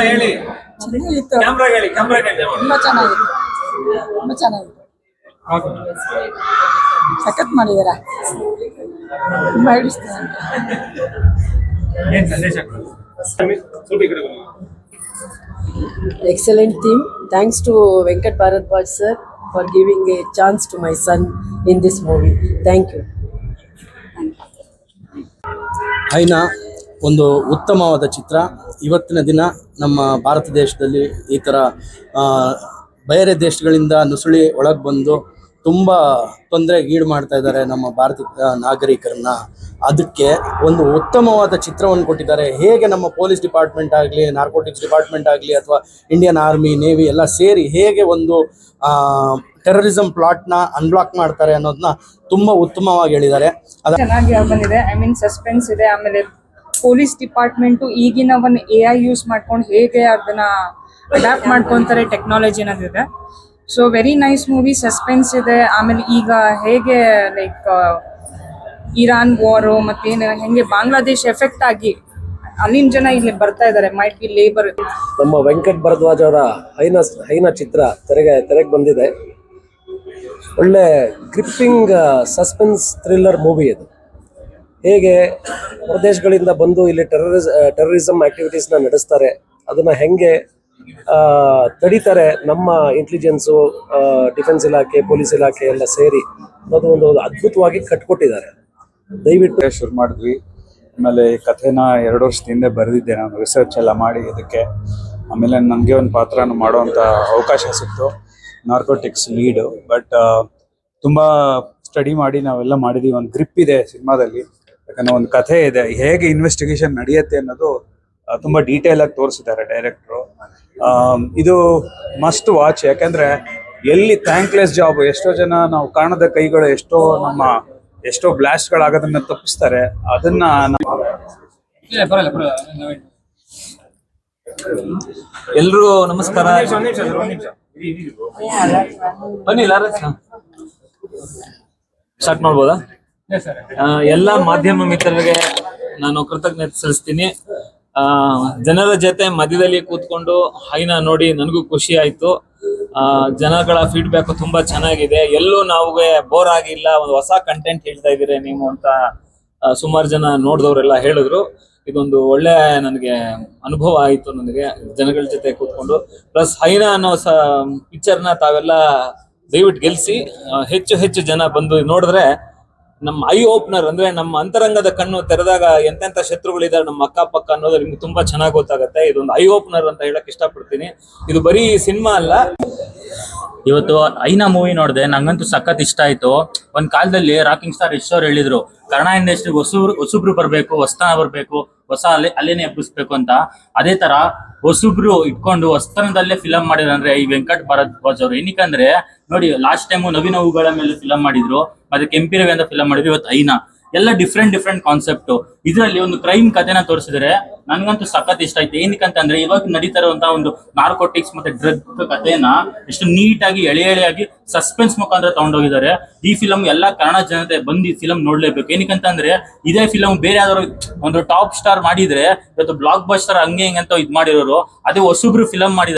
ಹೇಳಿ ಚೆನ್ನಾಗಿತ್ತು ಕ್ಯಾಮ್ರಾ ಹೇಳಿ ಕ್ಯಾಮ್ರಾ ಹೇಳಿ ತುಂಬಾ ಚೆನ್ನಾಗಿತ್ತು ತುಂಬಾ ಚೆನ್ನಾಗಿತ್ತು ಸಖತ್ ಮಾಡಿದಾರ ತುಂಬಾ ಹಿಡಿಸ್ತು ಏನ್ ಸಂದೇಶ ಕೊಡೋದು? ಸ್ವಲ್ಪ ಈ ಕಡೆ ಬನ್ನಿ. excellent theme. Thanks to Venkat Bharadwaj sir for giving a chance to my son in this movie. Thank you. ಐನ ಒಂದು ಉತ್ತಮವಾದ ಚಿತ್ರ. ಇವತ್ತಿನ ದಿನ ನಮ್ಮ ಭಾರತ ದೇಶದಲ್ಲಿ ಈ ಥರ ಬೇರೆ ದೇಶಗಳಿಂದ ನುಸುಳಿ ಒಳಗೆ ಬಂದು ತುಂಬ ತೊಂದರೆ ಈಡು ಮಾಡ್ತಾ ಇದ್ದಾರೆ ನಮ್ಮ ಭಾರತದ ನಾಗರಿಕರನ್ನ. ಅದಕ್ಕೆ ಒಂದು ಉತ್ತಮವಾದ ಚಿತ್ರವನ್ನು ಕೊಟ್ಟಿದ್ದಾರೆ. ಹೇಗೆ ನಮ್ಮ ಪೊಲೀಸ್ ಡಿಪಾರ್ಟ್ಮೆಂಟ್ ಆಗಲಿ, ನಾರ್ಕೋಟಿಕ್ಸ್ ಡಿಪಾರ್ಟ್ಮೆಂಟ್ ಆಗಲಿ, ಅಥವಾ ಇಂಡಿಯನ್ ಆರ್ಮಿ, ನೇವಿ ಎಲ್ಲ ಸೇರಿ ಹೇಗೆ ಒಂದು ಟೆರರಿಸಮ್ ಪ್ಲಾಟ್ನ ಅನ್ಬ್ಲಾಕ್ ಮಾಡ್ತಾರೆ ಅನ್ನೋದನ್ನ ತುಂಬ ಉತ್ತಮವಾಗಿ ಹೇಳಿದ್ದಾರೆ. ಚೆನ್ನಾಗಿ ಬಂದಿದೆ. ಐ ಮೀನ್ ಸಸ್ಪೆನ್ಸ್ ಇದೆ. ಆಮೇಲೆ ಪೊಲೀಸ್ ಡಿಪಾರ್ಟ್ಮೆಂಟು ಈಗಿನ ಒಂದು ಎ ಐ ಯೂಸ್ ಮಾಡ್ಕೊಂಡು ಹೇಗೆ ಅದನ್ನ ಅಡಾಪ್ಟ್ ಮಾಡ್ಕೊಂತಾರೆ technology ಅನ್ನೋದಿದೆ so very nice movie suspense ಇದೆ. ಆಮೇಲೆ ಈಗ ಹೇಗೆ ಲೈಕ್ ಇರಾನ್ ವಾರು ಮತ್ತೇನು ಹೆಂಗೆ ಬಾಂಗ್ಲಾದೇಶ್ ಎಫೆಕ್ಟ್ ಆಗಿ ಅಲ್ಲಿನ ಜನ ಇಲ್ಲಿ ಬರ್ತಾ ಇದ್ದಾರೆ ಮೈಟ್ ಬಿ ಲೇಬರ್ ನಮ್ಮ ವೆಂಕಟ್ ಭರದ್ವಾಜ್ ಅವರ ಹೈನ ಹೈನ ಚಿತ್ರ ತೆರೆಗೆ ತೆರೆಗೆ ಬಂದಿದೆ. ಒಳ್ಳೆ ಗ್ರಿಪ್ಪಿಂಗ್ ಸಸ್ಪೆನ್ಸ್ ಥ್ರಿಲ್ಲರ್ ಮೂವಿ ಇದು. ಹೇಗೆ ಪ್ರದೇಶಗಳಿಂದ ಬಂದು ಇಲ್ಲಿ ಟೆರರಿಸ್ ಟೆರರಿಸಮ್ ಆಕ್ಟಿವಿಟೀಸ್ನ ನಡೆಸ್ತಾರೆ, ಅದನ್ನ ಹೆಂಗೆ ತಡೀತಾರೆ ನಮ್ಮ ಇಂಟೆಲಿಜೆನ್ಸು ಡಿಫೆನ್ಸ್ ಇಲಾಖೆ ಪೊಲೀಸ್ ಇಲಾಖೆ ಎಲ್ಲ ಸೇರಿ ಅನ್ನೋದು ಒಂದು ಅದ್ಭುತವಾಗಿ ಕಟ್ಕೊಟ್ಟಿದ್ದಾರೆ. ದಯವಿಟ್ಟು ಶುರು ಮಾಡಿದ್ವಿ. ಆಮೇಲೆ ಈ ಕಥೆನ ಎರಡು ವರ್ಷದ ಹಿಂದೆ ಬರೆದಿದ್ದೆ ನಾನು ರಿಸರ್ಚ್ ಎಲ್ಲ ಮಾಡಿ ಇದಕ್ಕೆ. ಆಮೇಲೆ ನನಗೆ ಒಂದು ಪಾತ್ರನ ಮಾಡುವಂಥ ಅವಕಾಶ ಸಿಕ್ತು. ನಾರ್ಕೋಟಿಕ್ಸ್ ಲೀಡು ಬಟ್ ತುಂಬ ಸ್ಟಡಿ ಮಾಡಿ ನಾವೆಲ್ಲ ಮಾಡಿದ್ದೀವಿ ಒಂದು ಗ್ರಿಪ್ ಇದೆ ಸಿನಿಮಾದಲ್ಲಿ. ಯಾಕಂದ್ರೆ ಒಂದು ಕಥೆ ಇದೆ. ಹೇಗೆ ಇನ್ವೆಸ್ಟಿಗೇಷನ್ ನಡೆಯುತ್ತೆ ಅನ್ನೋದು ತುಂಬಾ ಡೀಟೇಲ್ ಆಗಿ ತೋರಿಸಿದ್ದಾರೆ ಡೈರೆಕ್ಟ್ರು ಇದು ಮಸ್ಟ್ ವಾಚ್ ಯಾಕಂದ್ರೆ ಎಲ್ಲಿ ಥ್ಯಾಂಕ್ಲೆಸ್ ಜಾಬ್ ಎಷ್ಟೋ ಜನ ನಾವು ಕಾಣದ ಕೈಗಳು ಎಷ್ಟೋ ನಮ್ಮ ಎಷ್ಟೋ ಬ್ಲಾಸ್ಟ್ಗಳಾಗೋದನ್ನ ತಪ್ಪಿಸ್ತಾರೆ. ಅದನ್ನ ಎಲ್ರೂ ನಮಸ್ಕಾರ. ಒಂದ್ ನಿಮಿಷ ಸರ್, ನಿಮಿಷ. ಬನ್ನಿ ಲಾರ ಸ್ಟಾರ್ಟ್ ಮಾಡ್ಬೋದಾ? ಎಲ್ಲ ಮಾಧ್ಯಮ ಮಿತ್ರರಿಗೆ ನಾನು ಕೃತಜ್ಞತೆ ಸಲ್ಲಿಸ್ತೀನಿ. ಆ, ಜನರ ಜೊತೆ ಮಧ್ಯದಲ್ಲಿ ಕೂತ್ಕೊಂಡು ಹೈನ ನೋಡಿ ನನಗೂ ಖುಷಿ ಆಯ್ತು. ಆ, ಜನಗಳ ಫೀಡ್ಬ್ಯಾಕ್ ತುಂಬಾ ಚೆನ್ನಾಗಿದೆ. ಎಲ್ಲೂ ನಾವುಗೆ ಬೋರ್ ಆಗಿಲ್ಲ. ಒಂದು ಹೊಸ ಕಂಟೆಂಟ್ ಹೇಳ್ತಾ ಇದ್ದೀರಿ ನೀವು ಅಂತ ಸುಮಾರು ಜನ ನೋಡಿದವರೆಲ್ಲ ಹೇಳಿದ್ರು. ಇದೊಂದು ಒಳ್ಳೆ ನನಗೆ ಅನುಭವ ಆಯಿತು ನನಗೆ ಜನಗಳ ಜೊತೆ ಕೂತ್ಕೊಂಡು. ಪ್ಲಸ್ ಹೈನ ಅನ್ನೋ ಸ ಪಿಕ್ಚರ್ನ ತಾವೆಲ್ಲ ದಯವಿಟ್ಟು ಗೆಲ್ಸಿ. ಹೆಚ್ಚು ಹೆಚ್ಚು ಜನ ಬಂದು ನೋಡಿದ್ರೆ ನಮ್ಮ ಐ ಓಪನರ್ ಅಂದ್ರೆ ನಮ್ಮ ಅಂತರಂಗದ ಕಣ್ಣು ತೆರೆದಾಗ ಎಂತೆಂತ ಶತ್ರುಗಳಿದ್ದಾರೆ ನಮ್ಮ ಅಕ್ಕಪಕ್ಕ ಅನ್ನೋದು ನಿಮ್ಗೆ ತುಂಬಾ ಚೆನ್ನಾಗಿ ಗೊತ್ತಾಗುತ್ತೆ. ಇದೊಂದು ಐ ಓಪನರ್ ಅಂತ ಹೇಳಕ್ ಇಷ್ಟಪಡ್ತೀನಿ. ಇದು ಬರೀ ಸಿನಿಮಾ ಅಲ್ಲ. ಇವತ್ತು ಐನಾ ಮೂವಿ ನೋಡಿದೆ, ನಂಗಂತೂ ಸಖತ್ ಇಷ್ಟ ಆಯ್ತು. ಒಂದ್ ಕಾಲದಲ್ಲಿ ರಾಕಿಂಗ್ ಸ್ಟಾರ್ ಇಷ್ಟೋರ್ ಹೇಳಿದ್ರು ಕನ್ನಡ ಇಂಡಸ್ಟ್ರಿ ಹೊಸಬ್ರು ಹೊಸಬ್ರು ಬರ್ಬೇಕು, ಹೊಸ್ತನ ಬರ್ಬೇಕು ಹೊಸ ಅಲೆ ಅಲೆನೇ ಎಬ್ಬಿಸ್ಬೇಕು ಅಂತ. ಅದೇ ತರ ಹೊಸಬ್ರು ಇಟ್ಕೊಂಡು ಹೊಸ್ತನದಲ್ಲೇ ಫಿಲಂ ಮಾಡಿರಂದ್ರೆ ಈ ವೆಂಕಟ್ ಅವರು. ಅವ್ರು ಏನಕ್ಕಂದ್ರೆ ನೋಡಿ ಲಾಸ್ಟ್ ಟೈಮ್ ನವೀನ ಹೂಗಳ ಮೇಲೆ ಫಿಲಂ ಮಾಡಿದ್ರು, ಮತ್ತೆ ಕೆಂಪಿರವೆ ಅಂತ ಫಿಲಂ ಮಾಡಿದ್ರು, ಇವತ್ತು ಐನಾ. ಎಲ್ಲ ಡಿಫ್ರೆಂಟ್ ಡಿಫ್ರೆಂಟ್ ಕಾನ್ಸೆಪ್ಟ್ ಇದರಲ್ಲಿ ಒಂದು ಕ್ರೈಮ್ ಕಥೆನ ತೋರಿಸಿದ್ರೆ ನನ್ಗಂತೂ ಸಖತ್ ಇಷ್ಟ ಆಯ್ತು. ಏನಕ್ಕಂತಂದ್ರೆ ಇವಾಗ ನಡೀತಾ ಇರುವಂತಹ ಒಂದು ನಾರ್ಕೋಟಿಕ್ಸ್ ಮತ್ತೆ ಡ್ರಗ್ ಕಥೆನ ಎಷ್ಟು ನೀಟಾಗಿ ಎಳೆ ಎಳೆಯಾಗಿ ಸಸ್ಪೆನ್ಸ್ ಮುಖಾಂತರ ತಗೊಂಡೋಗಿದ್ದಾರೆ. ಈ ಫಿಲಂ ಎಲ್ಲಾ ಕನ್ನಡ ಜನತೆ ಬಂದು ಈ ಫಿಲಂ ನೋಡ್ಲೇಬೇಕು. ಏನಕ್ಕಂತಂದ್ರೆ ಇದೇ ಫಿಲಂ ಬೇರೆ ಯಾವ್ದಾದ್ರು ಒಂದು ಟಾಪ್ ಸ್ಟಾರ್ ಮಾಡಿದ್ರೆ ಇವತ್ತು ಬ್ಲಾಕ್ ಬಸ್ಟರ್ ಹಂಗೆ ಹಿಂಗೆ ಅಂತ ಇದ್ ಮಾಡಿರೋರು, ಅದೇ ಹೊಸಬ್ರು ಫಿಲಂ ಮಾಡಿದ್ರೆ